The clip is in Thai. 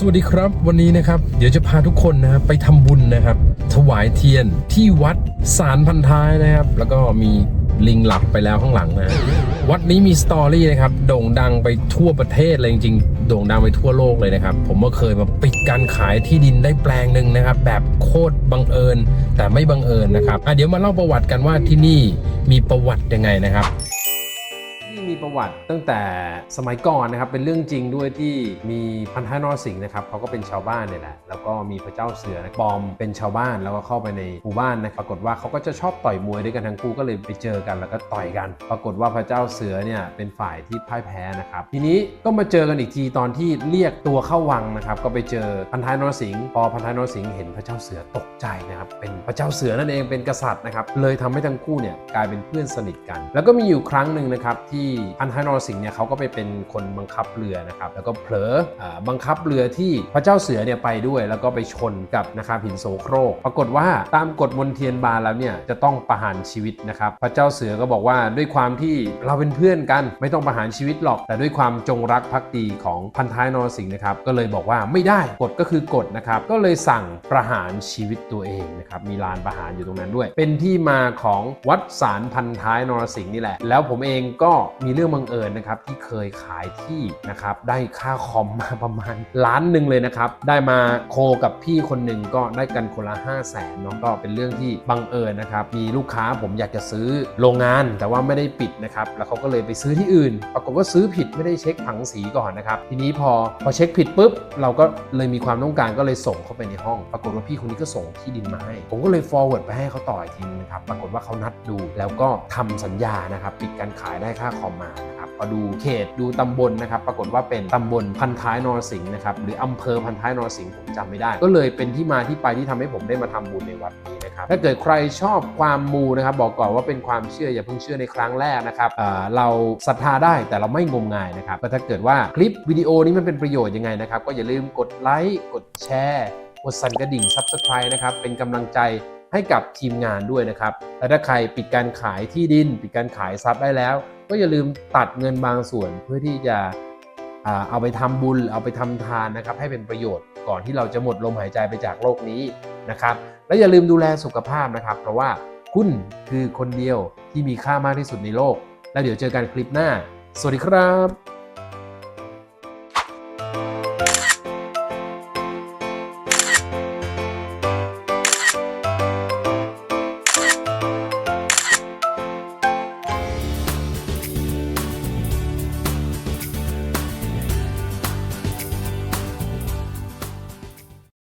สวัสดีครับวันนี้นะครับเดี๋ยวจะพาทุกคนนะครับไปทำบุญนะครับ ถวายเทียนที่วัดสารพันท้ายนะครับ แล้วก็มีลิงหลับไปแล้วข้างหลังนะวัดนี้มีสตอรี่นะครับโด่งดังไปทั่วประเทศเลยจริงๆโด่งดังไปทั่วโลกเลยนะครับ ผมก็เคยมาปิดการขายที่ดินได้แปลงหนึ่งนะครับ แบบโคตรบังเอิญ แต่ไม่บังเอิญนะครับอะเดี๋ยวมาเล่าประวัติกันว่าที่นี่มีประวัติยังไงนะครับ มีประวัติตั้งแต่สมัยก่อนนะครับเป็นเรื่องจริงด้วยที่มีพันท้ายนรสิงห์นะครับเขาก็เป็นชาวบ้านเนี่ยแหละแล้วก็มีพระเจ้าเสือนะปลอมเป็นชาวบ้านแล้วก็เข้าไปในหมู่บ้านนะปรากฏว่าเขาก็จะชอบต่อยมวยด้วยกันทั้งคู่ก็เลยไปเจอกันแล้วก็ต่อยกัน ปรากฏว่าพระเจ้าเสือเนี่ยเป็นฝ่ายที่พ่ายแพ้นะครับทีนี้ก็มาเจอกันอีกทีตอนที่เรียกตัวเข้าวังนะครับก็ไปเจอพันท้ายนรสิงห์พอพันท้ายนรสิงห์เห็นพระเจ้าเสือตกใจนะครับเป็นพระเจ้าเสือนั่นเองเป็นกษัตริย์นะครับเลยทำให้ทั้งคู่เนี่ยกลายเป็นเพื่อนสนิทกัน แล้วก็มีอยู่ครั้งหนึ่งนะครับที่พันท้ายนรสิงห์เนี่ยเขาก็ไปเป็นคนบังคับเรือนะครับแล้วก็เผลออบังคับเรือที่พระเจ้าเสือเนี่ยไปด้วย แล้วก็ไปชนกับนะครับหินโสโครก ปรากฏว่าตามกฎมนเทียนบาแล้วเนี่ยจะต้องประหารชีวิตนะครับพระเจ้าเสือก็บอกว่าด้วยความที่เราเป็นเพื่อนกัน ไม่ต้องประหารชีวิตหรอก แต่ด้วยความจงรักภักดีของพันท้ายนรสิงห์นะครับก็เลยบอกว่าไม่ได้กฎก็คือกฎนะครับก็เลยสั่งประหารชีวิตตัวเองนะครับมีลานประหารอยู่ตรงนั้นด้วย เป็นที่มาของวัดสารพันท้ายนรสิงห์นี่แหละ แล้วผมเองก็มีีเรื่องบังเอิญนะครับที่เคยขายที่นะครับได้ค่าคอมมาประมาณล้านหนึ่งเลยนะครับได้มาโคกับพี่คนหนึ่งก็ได้กันคนละ 5 0 0แสนเนาะก็เป็นเรื่องที่บังเอิญนะครับมีลูกค้าผมอยากจะซื้อโรงงานแต่ว่าไม่ได้ปิดนะครับแล้วเขาก็เลยไปซื้อที่อื่น ปรากฏว่าซื้อผิดไม่ได้เช็คผังสีก่อนนะครับทีนี้พอพอเช็คผิดปุ๊บเราก็เลยมีความต้องการก็เลยส่งเข้าไปในห้อง ปรากฏว่าพี่คนนี้ก็ส่งที่ดินมาให้ ผมก็เลย forward ไปให้เขาต่ออีกทีนึงนะครับปรากฏว่าเขานัดดูแล้วก็ทำสัญญานะครับปิดการขายได้ค่าคอมมานะครับพอดูเขตดูตำบลนะครับ ปรากฏว่าเป็นตำบลพันท้ายนรสิงห์นะครับหรืออำเภอพันท้ายนรสิงห์ผมจำไม่ได้ ก็เลยเป็นที่มาที่ไปที่ทำให้ผมได้มาทำบุญในวัดนี้นะครับถ้าเกิดใครชอบความมูนะครับ บอกก่อนว่าเป็นความเชื่ออย่าเพิ่งเชื่อในครั้งแรกนะครับอ่าเราศรัทธาได้แต่เราไม่งมงายนะครับก็ถ้าเกิดว่าคลิปวิดีโอนี้มันเป็นประโยชน์ยังไงนะครับก็อย่าลืมกดไลค์กดแชร์กดสั่นกระดิ่ง Subscribe นะครับเป็นกำลังใจ ให้กับทีมงานด้วยนะครับ และถ้าใครปิดการขายที่ดิน ปิดการขายทรัพย์ได้แล้ว ก็อย่าลืมตัดเงินบางส่วนเพื่อที่จะเอาไปทำบุญ เอาไปทำทานนะครับ ให้เป็นประโยชน์ก่อนที่เราจะหมดลมหายใจไปจากโลกนี้นะครับ และอย่าลืมดูแลสุขภาพนะครับ เพราะว่าคุณคือคนเดียวที่มีค่ามากที่สุดในโลก แล้วเดี๋ยวเจอกันคลิปหน้า สวัสดีครับ